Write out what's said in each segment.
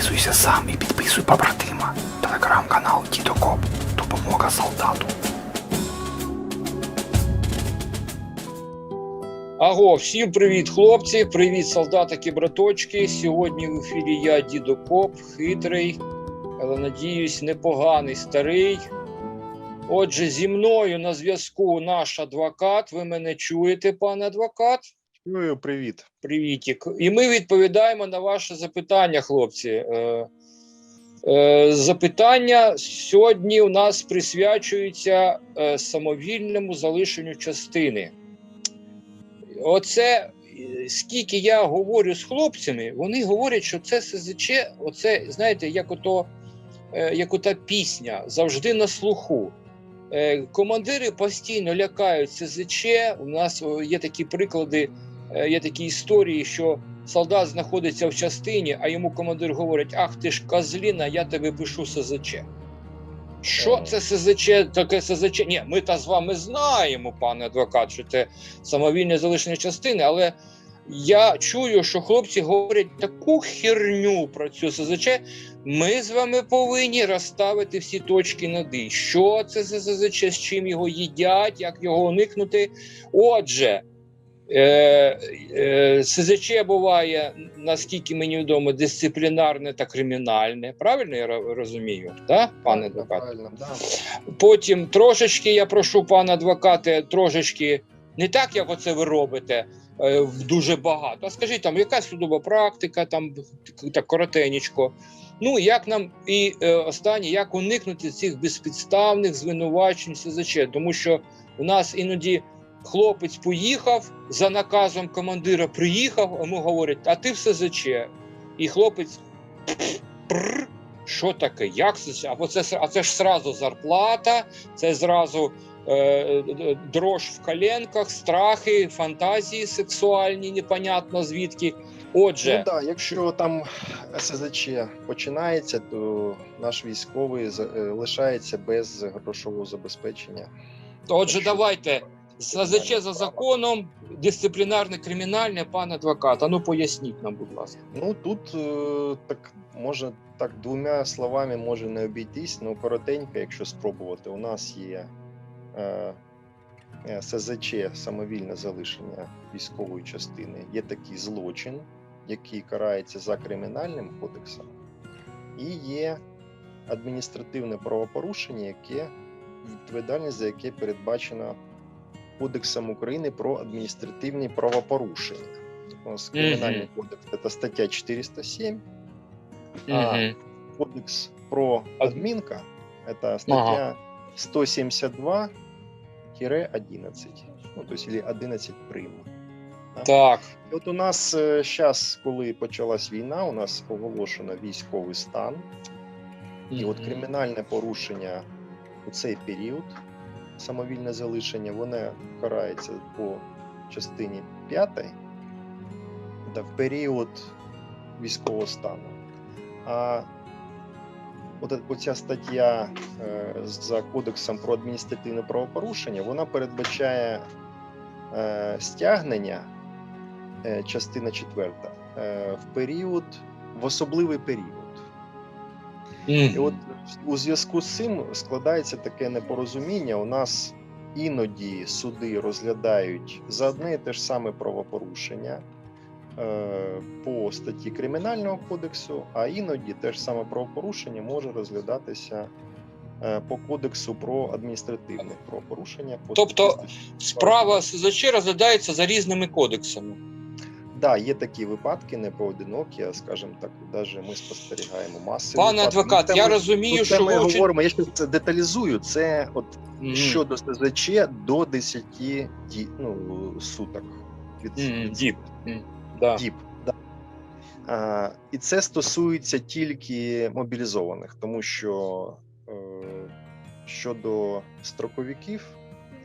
Підписуйся сам і підписуй побратима. Телеграм-канал Дідокоп. Допомога солдату. Аго, всім привіт, хлопці! Привіт, солдатики, браточки. Сьогодні в ефірі я, дідо Коп, хитрий, але надіюсь, непоганий старий. Отже, зі мною на зв'язку наш адвокат. Ви мене чуєте, пане адвокат? Чую, привіт. Привітік. І ми відповідаємо на ваше запитання, хлопці. Е, е, запитання сьогодні у нас присвячуються е, самовільному залишенню частини. Оце скільки я говорю з хлопцями, вони говорять, що це СЗЧ, оце, знаєте, як ото, як ота пісня, завжди на слуху. Командири постійно лякають СЗЧ. У нас є такі приклади, є такі історії, що солдат знаходиться в частині, а йому командир говорить: Ах, ти ж козліна, я тебе пишу СЗЧ. Що це СЗЧ, таке СЗЧ? Ні, ми та з вами знаємо, пане адвокат, що це самовільне залишення частини, але я чую, що хлопці говорять таку херню про цю СЗЧ. Ми з вами повинні розставити всі точки над «і». Що це за СЗЧ, з чим його їдять, як його уникнути. Отже, е, е, СЗЧ буває, наскільки мені відомо, дисциплінарне та кримінальне. Правильно я розумію, да, пане адвокат? Правильно, да. Потім трошечки я прошу пана адвокате, трошечки не так, як оце ви робите. е, Дуже багато. А скажіть, там якась судова практика, там так коротенечко. Ну як нам і е, останнє, як уникнути цих безпідставних звинувачень СЗЧ? Тому що у нас іноді хлопець поїхав за наказом командира, приїхав, йому говорять, а ти в СЗЧ. І хлопець «Пррр, що таке? Як це? А це, а це ж сразу зарплата, це зразу е, е, дрож в коленках, страхи, фантазії сексуальні, непонятно звідки. Отже, Ну да, якщо там СЗЧ починається, то наш військовий е, лишається без грошового забезпечення. отже, якщо- давайте. СЗЧ за законом, дисциплінарне, кримінальне, пан адвокат. А ну поясніть нам, будь ласка. Ну тут е, так може так двома словами може не обійтись, ну коротенько, якщо спробувати. У нас є е, е, СЗЧ самовільне залишення військової частини. Є такий злочин, який карається за кримінальним кодексом, і є адміністративне правопорушення, яке відповідальність за яке передбачена Кодексом України про адміністративні правопорушення. У нас кримінальний кодекс це стаття 407, А. Кодекс про адмінка це стаття 172-11, ну, то есть, или 11 прим. Так. От у нас зараз, коли почалась війна, у нас оголошено військовий стан, і от кримінальне порушення у цей період, самовільне залишення, воно карається по частині 5 да, в період військового стану. А от оця стаття е, за кодексом про адміністративне правопорушення, вона передбачає е, стягнення, е, частина 4, е, в період, в особливий період. І от у зв'язку з цим складається таке непорозуміння. У нас іноді суди розглядають за одне і те ж саме правопорушення е, по статті Кримінального кодексу, а іноді те ж саме правопорушення може розглядатися е, по кодексу про адміністративне правопорушення. по Тобто Справа СЗЧ розглядається за різними кодексами. Да, є такі випадки, не поодинокі, а скажімо так, навіть ми спостерігаємо маси. Пане адвокат, я розумію, що ми ви очень... говоримо. Я ще це деталізую. Це от Мгм. щодо СЗЧ до 10 ді, ну, суток від, від діб. Мгм, Да. діб. Да. А, і це стосується тільки мобілізованих, тому що е, щодо строковиків,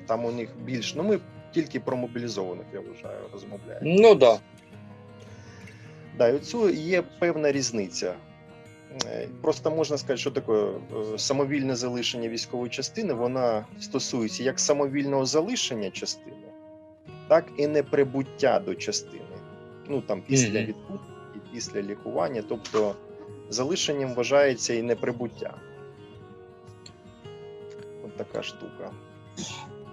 там у них більш. Ну, ми тільки про мобілізованих, я вважаю, розмовляємо. Ну да. Да, і цю є певна різниця. Е, Просто можна сказати, що таке е, самовільне залишення військової частини, вона стосується як самовільного залишення частини, так і неприбуття до частини. Ну там після відпустки, після лікування. Тобто залишенням вважається і неприбуття. От така штука.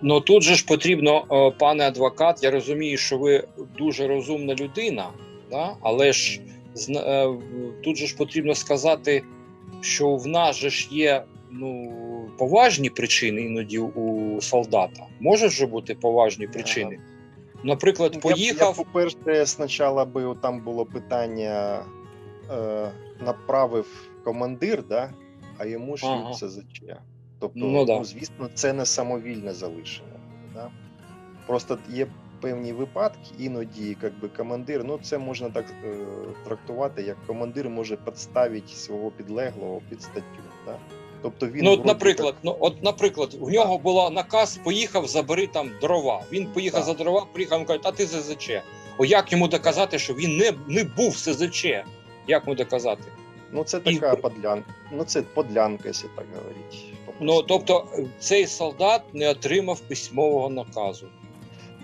Ну тут же ж потрібно, е, пане адвокат, я розумію, що ви дуже розумна людина, да? але ж е, тут же ж потрібно сказати, що в нас же ж є ну, поважні причини іноді у солдата. Може ж бути поважні причини. Наприклад, Я Я, по-перше, спочатку би там було питання, е, направив командир, да? а йому шлють Ага. СЗЧ. Тобто, Ну ну, да. звісно, це не самовільне залишення. Да? Просто є певні випадки, іноді якби, командир, ну це можна так е, трактувати, як командир може підставити свого підлеглого під статтю. Да? Тобто він Ну, от, наприклад, ну от, наприклад, в нього була наказ, поїхав, забери там дрова. Він поїхав Так. за дрова, приїхав і каже, а ти СЗЧ. О, як йому доказати, що він не, не був СЗЧ? Як йому доказати? Ну, це І- така подлянка. Ну, це подлянка, якщо так говорити. Ну тобто цей солдат не отримав письмового наказу.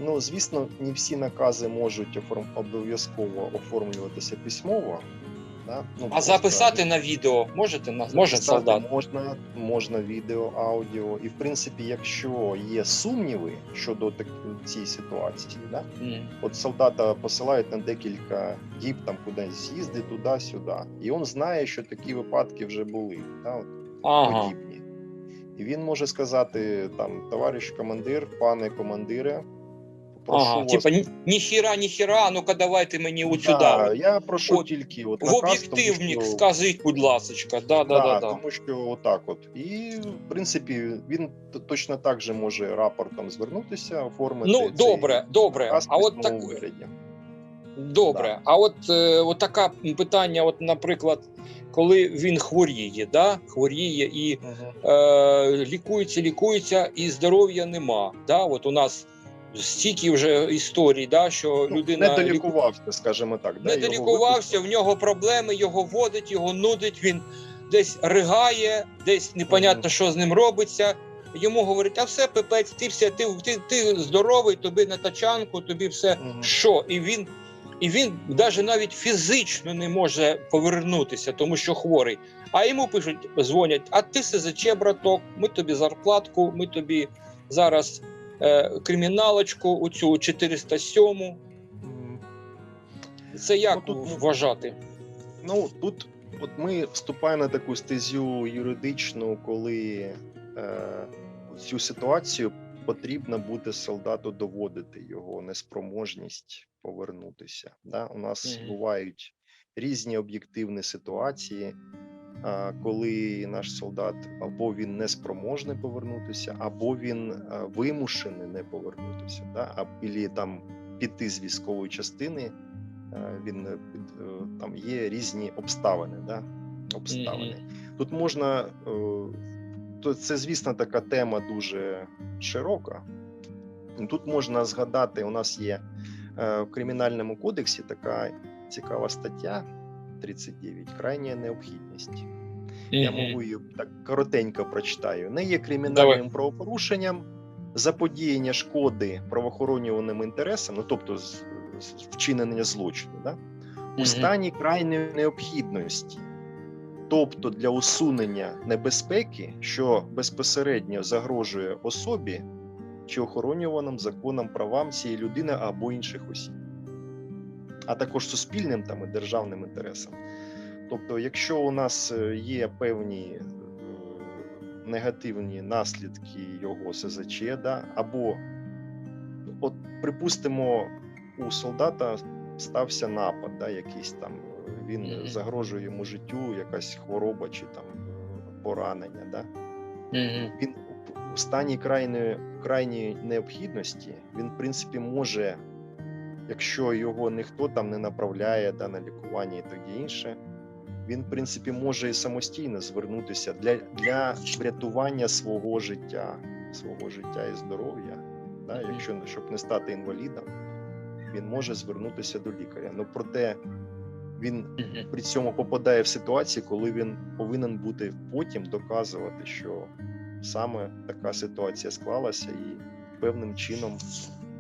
Ну, звісно, не всі накази можуть оформ... обов'язково оформлюватися письмово. Да? Ну, А просто записати на відео можете на може записати солдат? Можна, можна відео, аудіо. І в принципі, якщо є сумніви щодо так... цієї ситуації, да? Мгм. от солдата посилають на декілька діб там кудись з'їзди туди-сюди. І він знає, що такі випадки вже були. Да? От, Ага. подібні. І він може сказати там, товариш командир, пане командире, Ага, вас. типа ні- ніхіра, ніхіра, ну-ка давайте мені от Да, сюди. я прошу От тільки от В наказ, об'єктивник що, скажіть, будь ласка. Да, да, да, да, да. тому що отак от. І в принципі він точно так же може рапортом звернутися, оформити. Ну, цей добре, добре. А от так вигляді. Добре, Да. а от, е, от така питання, от, наприклад, коли він хворіє, да? хворіє і Мгм. е, лікується, лікується, і здоров'я нема. Да? От у нас стільки вже історій, да, що Ну, людина не ліку- долікувався, скажімо так. да, не його долікувався, в нього проблеми, його водить, його нудить, він десь ригає, десь непонятно, Мгм. що з ним робиться. Йому говорять, а все, пипець, ти все, ти, ти, ти здоровий, тобі на тачанку, тобі все Мгм. що? І він, і він навіть навіть фізично не може повернутися, тому що хворий. А йому пишуть, дзвонять: а ти СЗЧ, браток, ми тобі зарплатку, ми тобі зараз е, криміналочку, оцю 407. Мгм. Це як Ну, тут, ну, вважати? Ну тут от ми вступаємо на таку стезю юридичну, коли е, цю ситуацію потрібно буде солдату доводити його неспроможність повернутися. Да? У нас Мгм. бувають різні об'єктивні ситуації, коли наш солдат або він неспроможний повернутися, або він е, вимушений не повернутися, да? або там піти з військової частини е, він е, там є різні обставини. Да? обставини. Тут можна, то це, звісно, така тема дуже широка. Тут можна згадати, у нас є в кримінальному кодексі така цікава стаття 39 крайня необхідність. Я можу її так коротенько прочитаю. Не є кримінальним Давай. правопорушенням заподіяння шкоди правоохоронним інтересам, ну тобто вчинення злочину, да? у стані крайньої необхідності, тобто для усунення небезпеки, що безпосередньо загрожує особі чи охоронюваним законом правам цієї людини або інших осіб, а також суспільним там і державним інтересам. Тобто, якщо у нас е, є певні е, негативні наслідки його СЗЧ, да, або, от, припустимо, у солдата стався напад, да, якийсь там, він Мгм. загрожує йому життю, якась хвороба чи там е, поранення. Да. Мгм. Він у стані крайньої, крайньої необхідності, він, в принципі, може, якщо його ніхто там не направляє да, на лікування і таке інше, він, в принципі, може і самостійно звернутися для, для врятування свого життя, свого життя і здоров'я. Да, якщо щоб не стати інвалідом, він може звернутися до лікаря. Ну проте він при цьому попадає в ситуацію, коли він повинен бути потім доказувати, що саме така ситуація склалася, і певним чином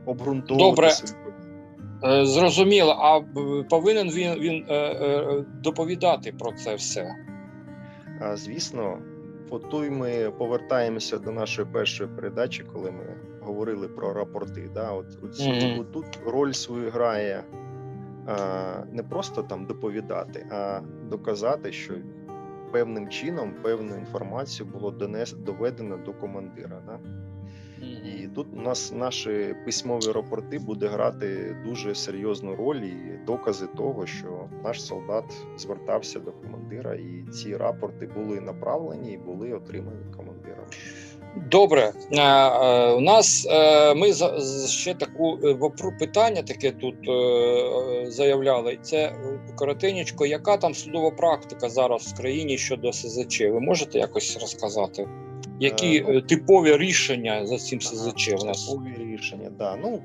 обґрунтовувати Добре. Е, Зрозуміло, а повинен він, він е, е, доповідати про це все. Звісно, от тут ми повертаємося до нашої першої передачі, коли ми говорили про рапорти. Да? От, от, от тут роль свою грає не просто там доповідати, а доказати, що певним чином певну інформацію було донес, доведено до командира. Да? І тут у нас наші письмові рапорти буде грати дуже серйозну роль і докази того, що наш солдат звертався до командира, і ці рапорти були направлені і були отримані командиром. Добре, Е, е, у нас е, ми ще таку питання таке тут заявляли. Це коротенечко, яка там судова практика зараз в країні щодо СЗЧ? Ви можете якось розказати? Які Е, ну- е, типові рішення за цим СЗЧ у нас? Типові рішення, да. Ну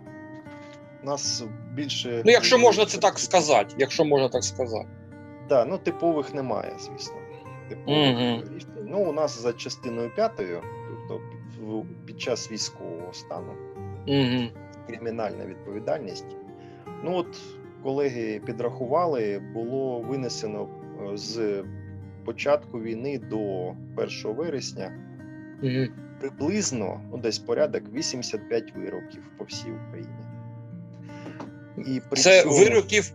у нас більше Ну, якщо можна це так сказати, якщо можна так сказати. Да, ну типових немає, звісно. Типових Мгм. рішень. Ну, у нас за частиною п'ятою, тобто під час військового стану. Угу. кримінальна відповідальність. Ну от колеги підрахували, було винесено е, з початку війни до 1 вересня Угу. приблизно ну, десь порядок 85 вироків по всій Україні. І при Це цьому- вироків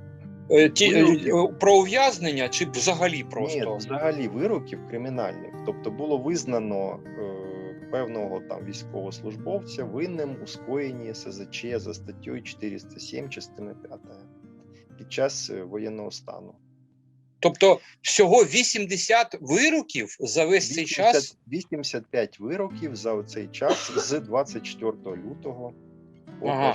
е, ті, е, Вироків. е, про ув'язнення чи взагалі Ні, просто? взагалі вироків кримінальних. Тобто було визнано е, певного там військовослужбовця винним у скоєнні СЗЧ за статтею 407 частини 5 під час воєнного стану. Тобто всього 80 вироків за весь цей 80 час. 85 вироків за цей час з 24 лютого Ага.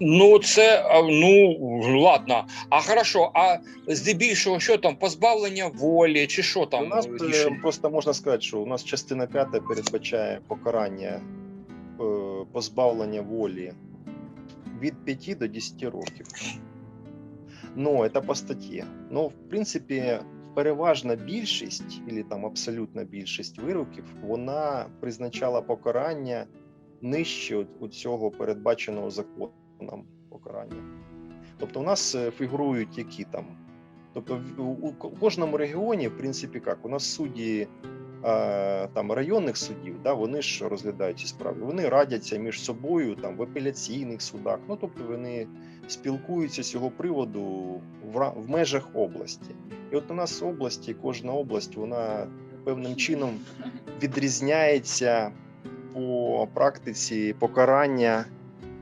Ну це ну ладно. А хорошо, а здебільшого, що там, позбавлення волі, чи що там У нас е, е, рішення? просто можна сказати, що у нас частина 5 передбачає покарання е, позбавлення волі від 5 до 10 років. Ну, це по статті. Ну, в принципі, переважна більшість, або там абсолютна більшість вироків, вона призначала покарання нижче от цього передбаченого законом покарання. Тобто, у нас е, фігурують які там. Тобто, у у кожному регіоні, в принципі, як у нас судді там районних судів, да, вони ж розглядають ці справи. Вони радяться між собою там в апеляційних судах. Ну тобто вони спілкуються з цього приводу в, в межах області. І от у нас в області, кожна область, вона певним чином відрізняється по практиці покарання.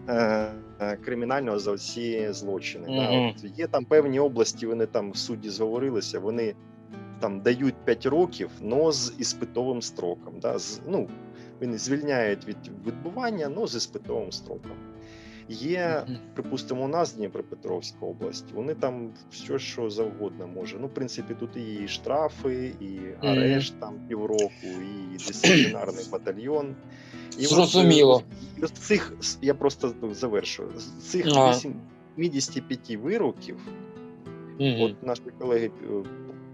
е, е, Кримінального за ці злочини. Да. От є там певні області, вони там в суді зговорилися, вони там дають 5 років, но з іспитовим строком. Да, з, ну, вони звільняють від відбування, но з іспитовим строком. Є, припустимо, у нас Дніпропетровська область, вони там все, що завгодно може. Ну, в принципі, тут і штрафи, і арешт там півроку, і дисциплінарний батальйон. І Зрозуміло. е, З цих я просто ну, завершу. З цих 85 вироків. От наші колеги е,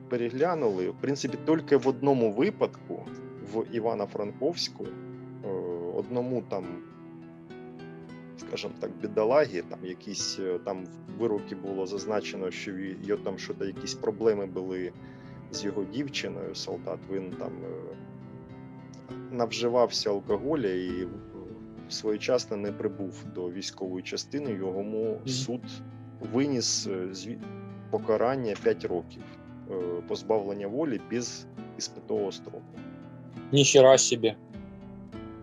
переглянули. В принципі, тільки в одному випадку в Івано-Франковську е, одному там, скажімо так, бідолагі, там якісь е, там в вироки було зазначено, що його там що якісь проблеми були з його дівчиною. Солдат він там е, навживався алкоголя і своєчасно не прибув до військової частини. Йому суд виніс покарання 5 років позбавлення волі без іспитового строку. Ніхіра собі.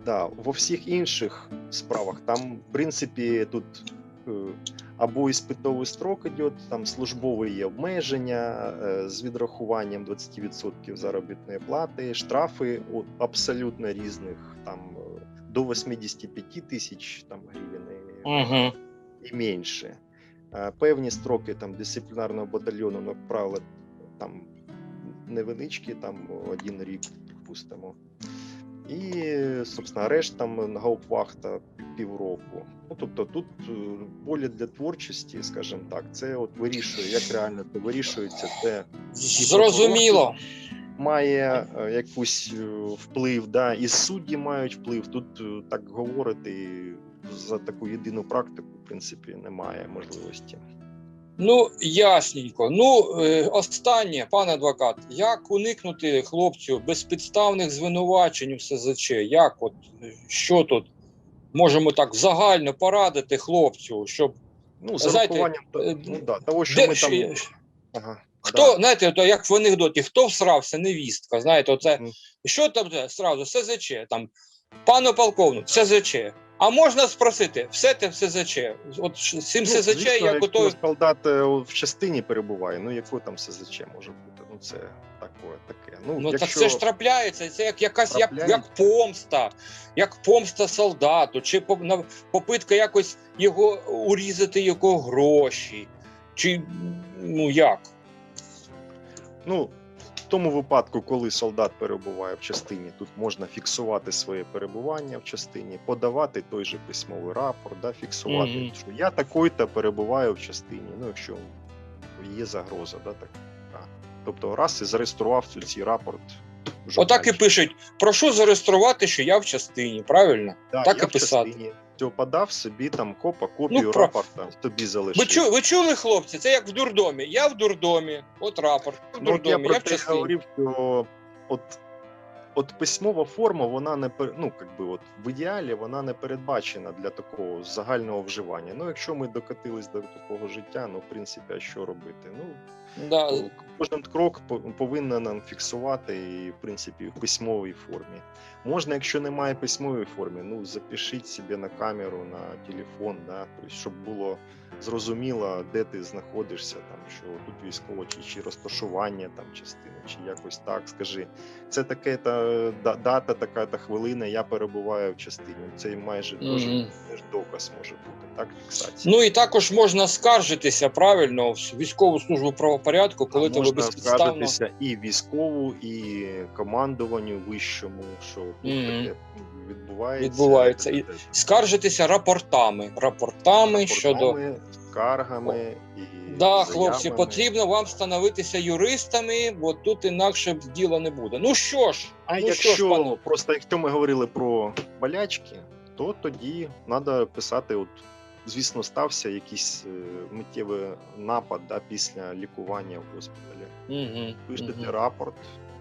Да, во всіх інших справах там, в принципі, тут е, або іспитовий строк іде, там службове є обмеження е, з відрахуванням 20% заробітної плати, штрафи от, абсолютно різних, там е, до 85 тисяч там гривень. Угу. і менше. Певні строки там дисциплінарного батальйону, ну, як правило, там невеличкі, там один рік, припустимо. І, собственно, арешт там гаупвахта півроку. Ну, тобто тут е, поле для творчості, скажімо так, це от вирішує, як реально це вирішується, це Зрозуміло. має е, якийсь е, вплив, да, і судді мають вплив. Тут е, так говорити за таку єдину практику в принципі немає можливості. Ну, ясненько. Ну, е, останнє, пане адвокат, як уникнути хлопцю безпідставних звинувачень у СЗЧ? Як от е, що тут можемо так загально порадити хлопцю, щоб Ну, з Знаєте, е, ну, да, того, що де, ми там. Ага, хто, да. знаєте, то як в анекдоті, хто всрався, невістка, знаєте, оце Мгм. що там сразу СЗЧ, там пану полковник, СЗЧ. А можна спросити, все те СЗЧ. От з цим Ну, СЗЧ звісно, я якщо готовий. солдат е, в частині перебуває, ну якого там СЗЧ може бути? Ну це таке, таке. Ну, Ну якщо... так це ж трапляється, це як якась як, Трапляється. як помста, як помста солдату, чи попитка якось його урізати його гроші. Чи ну як? Ну, тому випадку, коли солдат перебуває в частині, тут можна фіксувати своє перебування в частині, подавати той же письмовий рапорт, да, фіксувати, Мгм. що я такий-то перебуваю в частині. Ну, якщо є загроза, да, так. да. Тобто, раз і зареєстрував цей рапорт. Отак і пишуть: прошу зареєструвати, що я в частині, правильно? Да, так я і в писати. частині. Подав собі там копа, копію Ну, рапорта тобі залишив. Ви, чу, ви чули, хлопці? Це як в дурдомі. Я в дурдомі, от рапорт. В Ну, от я про я в те говорив, що от, от письмова форма, вона не ну, как би, от, в ідеалі вона не передбачена для такого загального вживання. Ну, якщо ми докатились до такого життя, ну, в принципі, а що робити? Ну, Да. кожен крок по- повинен нам фіксувати і, в принципі, в письмовій формі. Можна, якщо немає письмової форми, ну запишіть собі на камеру, на телефон, да, тобто, щоб було зрозуміло, де ти знаходишся, там що тут військово, чи, чи розташування там частини, чи якось так. Скажи, це таке та дата, така та хвилина. Я перебуваю в частині. Це майже Мгм. теж доказ може бути. Так, фіксація. Ну і також можна скаржитися правильно в військову службу правопорядку, коли тебе можна безпідставно. скаржитися і військову, і командуванню вищому, що Мгм. таке відбувається. Відбувається. І Скаржитися рапортами. Рапортами щодо. Скаргами і Да, хлопці, потрібно вам становитися юристами, бо тут інакше діла не буде. Ну що ж, А ну якщо що ж, пане, просто якщо ми говорили про болячки, то тоді треба писати, от звісно, стався якийсь е, миттєвий напад да, після лікування в госпіталі. Мгм, Пишете мгм. рапорт,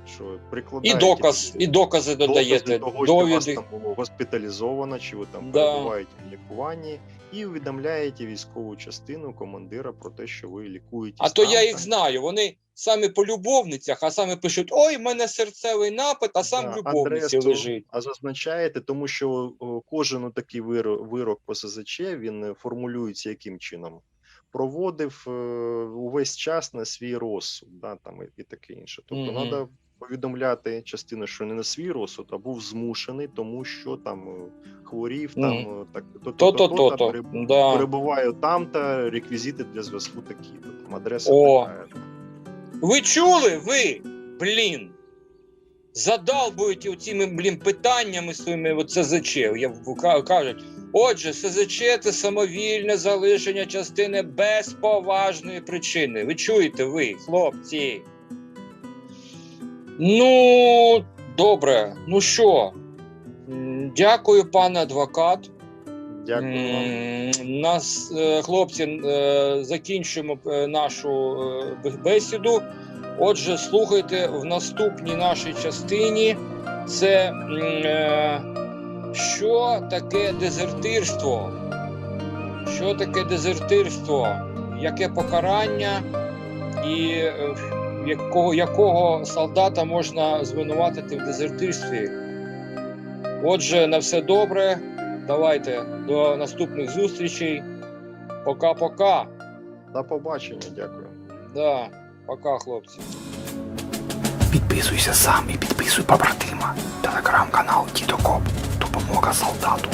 що і прикладаєте доказ, і докази додаєте, докази того, що вас там було госпіталізовано, чи ви там Да. перебуваєте в лікуванні, і увідомляєте військову частину командира про те, що ви лікуєтесь. А то там, я їх там. знаю. Вони самі по любовницях, а самі пишуть: ой, в мене серцевий напад, а сам Да, любовниці адресу, лежить. А зазначаєте, тому що кожен такий вирок, вирок по СЗЧ він е, формулюється яким чином? Проводив е, увесь час на свій розсуд, да, там, і, і таке інше. Тобто треба повідомляти частину, що не на свій розсуд, а був змушений, тому що там е, хворів, там е, так, то, переб- да. перебуваю там, та реквізити для зв'язку такі. Там адреса О. така. Ви чули? Ви, блін. Задалбуєте оціми, блін, питаннями своїми от СЗЧ. Я, кажуть, отже, СЗЧ це самовільне залишення частини без поважної причини. Ви чуєте ви, хлопці? Ну, добре. Ну що? Дякую, пане адвокат. Дякую вам. Нас, е, хлопці, е, закінчуємо е, нашу бесіду. Отже, слухайте в наступній нашій частині. Це що таке дезертирство? Що таке дезертирство? Яке покарання і якого, якого солдата можна звинуватити в дезертирстві? Отже, на все добре. Давайте до наступних зустрічей. Пока-пока. До побачення, дякую. Да, пока, хлопці. Підписуйся сам і підписуй побратима. Телеграм-канал Дідокоп. Допомога солдату.